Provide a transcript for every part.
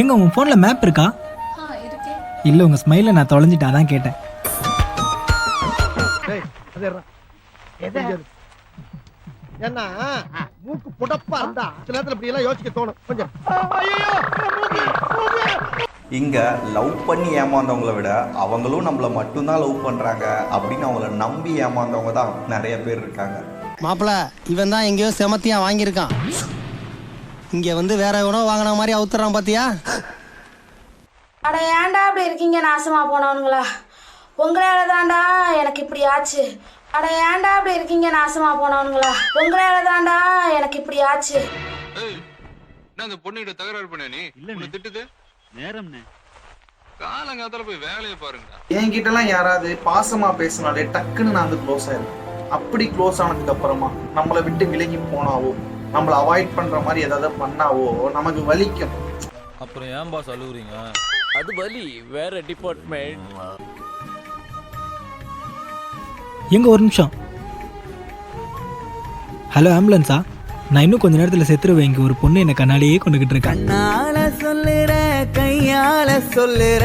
எங்க உன் ஃபோனில் மேப் இருக்கா? இல்லை உங்கள் ஸ்மைலில் நான் தொலைஞ்சிட்டேன் அதான் கேட்டேன். ஏன்னா மூக்கு புடப்பா இருந்தா சில நேரத்துல இப்படி எல்லாம் யோசிக்க தோணும். கொஞ்சம் ஐயோ இங்க லவ் பண்ணி ஏமாந்தவங்கள விட அவங்களும் நம்மள மட்டும்தான் லவ் பண்றாங்க அப்படின்னு அவங்கள நம்பி ஏமாந்தவங்க தான் நிறைய பேர் இருக்காங்க. மாப்பிள இவன் தான் எங்கேயோ செமத்தியா வாங்கியிருக்கான். இங்க வந்து வேற எவனோ வாங்கின மாதிரி அவுத்துறான் பாத்தியா? அட ஏன்டா அப்படி இருக்கீங்க நாசமா போனவனுங்களா? உங்களால தான்டா எனக்கு இப்படி ஆச்சு. அட ஏன்டா அப்படி இருக்கீங்க நாசமா போனவனுங்களா? உங்களால தான்டா எனக்கு இப்படி ஆச்சு. என்ன அந்த பொண்ணுகிட்ட தகராறு பண்ண நீ? இல்ல திட்டுது? நேரம்னே காலங்காத்தால போய் வேலையை பாருங்கடா. என்கிட்டலாம் யாராவது பாசமா பேசினாலே டக்குன்னு நான் வந்து க்ளோஸ் ஆயிருவேன் அப்படி க்ளோஸ் ஆனதுக்கு அப்புறமா நம்மளை விட்டு விலகி போனாவோ? நம்மளை அவாய்ட் பண்ற மாதிரி ஏதாவது பண்ணாவோ நமக்கு வலிக்கும். அப்புறம் ஏன் பாஸ் அழுகுறீங்க அது வலி வேற டிபார்ட்மெண்ட் எங்க ஒரு நிமிஷம். ஹலோ ஆம்புலன்ஸா நான் இன்னும் கொஞ்ச நேரத்தில் செத்துருவேன். இங்கே ஒரு பொண்ணு என்னை கண்ணாடியே கொண்டுகிட்டு இருக்கேன் கண்ணால சொல்லுற கையால சொல்லுற.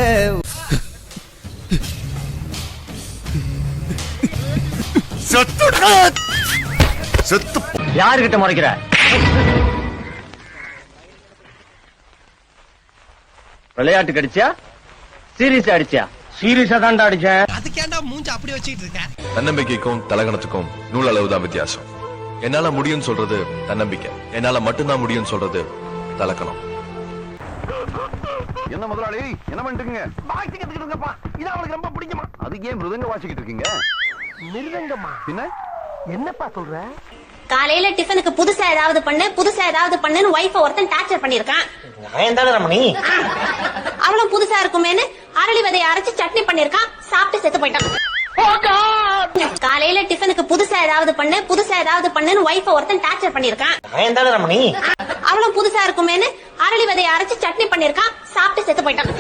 யாருகிட்ட முறைக்கிற? விளையாட்டு கடிச்சியா? சீரியஸா அடிச்சியா? சீரியஸா தான்டா அடிச்சேன். அதுக்கேண்டா மூஞ்சி அப்படி வச்சுக்கிட்டு இருக்க தன்னம்பிக்கைக்கும் தலகணத்துக்கும் நூல் அளவு தான் வித்தியாசம். என்னால முடியும்னு சொல்றது தன்னம்பிக்கை. என்னால மட்டும்தான் முடியும்னு சொல்றது தலக்கணம். என்ன முதலாளி? என்ன பண்ணிட்டுங்க வாசிக்கிட்டு இருக்கீங்கப்பா இது அவளுக்கு ரொம்ப பிடிக்குமா? அதுக்கு ஏன் மிருதங்க வாசிக்கிட்டு இருக்கீங்க? மிருதங்கம்மா பின்ன? என்னப்பா சொல்ற? காலையில டிஃபனுக்கு புதுசா ஏதாவது பண்ணு புதுசா ஏதாவது பண்ணுன்னு ஒய்ஃப ஒருத்தன் டார்ச்சர் பண்ணிருக்கான் ரமணி அவளும் புதுசா இருக்குமேன்னு அரளி விதைய அரைச்சு சட்னி பண்ணிருக்கான் சாப்பிட்டு செத்து போயிட்டான். காலையில டிஃபனுக்கு புதுசா ஏதாவது பண்ணு புதுசா ஏதாவது பண்ணுன்னு ஒய்ஃப ஒருத்தன் டார்ச்சர் பண்ணிருக்கான் ரமணி அவளும் புதுசா இருக்குமேன்னு அரளி விதைய அரைச்சு சட்னி பண்ணிருக்கான் சாப்பிட்டு செத்து போயிட்டான்.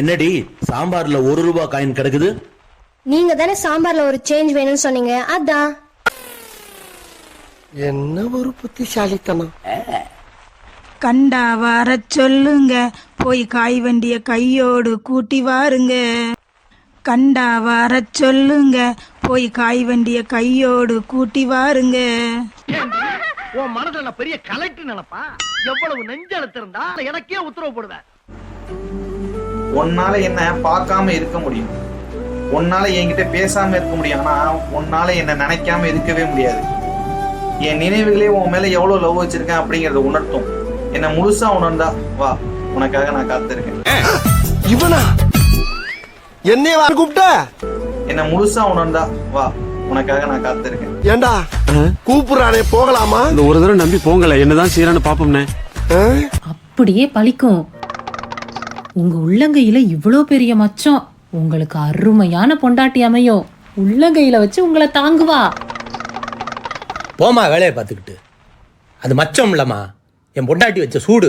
என்னடி சாம்பார்ல ஒரு ரூபாய் காயின் கிடக்குது? நீங்க தானே சாம்பார்ல ஒரு சேஞ்ச் வேணும்னு சொன்னீங்க. அதான். என்ன ஒரு புத்திசாலித்தனம்? கண்டா வர சொல்லுங்க. போய் காய் வண்டிய கையோடு கூட்டி வாருங்க. கண்டா வர சொல்லுங்க. போய் காய் வண்டிய கையோடு கூட்டி வாருங்க. உன் மனசுல நான் பெரிய கலெக்டர் நினைப்பா? எவ்வளவு நெஞ்செழுத்து இருந்தா எனக்கே உத்தரவு போடுவேன் உன்னால என்ன பார்க்காம இருக்க முடியும். உன்னால என்கிட்ட பேசாம இருக்க முடியும். ஆனா உன்னால என்ன நினைக்காம இருக்கவே முடியாது. என் நினைவுகளே உன் மேல எவ்வளவு லவ் வச்சிருக்கேன் அப்படிங்கறத உணர்த்தும். என்ன முழுசா உணர்ந்தா வா உனக்காக நான் காத்திருக்கேன். இவனா? என்னைய வர கூப்பிட்ட? என்ன முழுசா உணர்ந்தா வா உனக்காக நான் காத்திருக்கேன். ஏண்டா? கூப்பிடுறானே போகலாமா? இந்த ஒரு தடவை நம்பி போங்கல என்னதான் செய்யறான்னு பாப்போம்னே. அப்படியே பழிக்கும். உங்க உள்ளங்கையில இவ்ளோ பெரிய மச்சம். உங்களுக்கு அருமையான பொண்டாட்டி அமையும். உள்ளங்கையில வச்சு உங்களை தாங்குவா. போமா வேலையை பார்த்துக்கிட்டு. அது மச்சம் இல்லம்மா. என் பொண்டாட்டி வச்ச சூடு.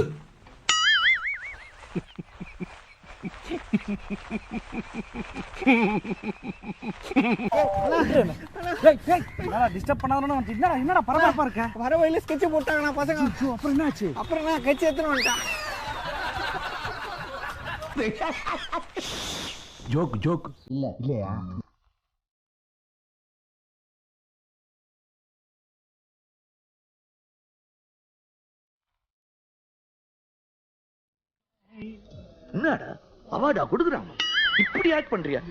டிஸ்டர்ப் பண்ணாதன்னு என்னடா பரபரப்பா இருக்க வர வழியில ஸ்கெட்ச் போட்டாங்கண்ணா பசங்க. அப்புறம் என்னாச்சு அப்புறம் நான் கட்சி எடுத்துன்னு வந்துட்டேன். Joke joke. இல்ல இல்லையா? என்னடா? அவார்டா கொடுக்குறாங்க இப்படி ஆக்ட் பண்றியா?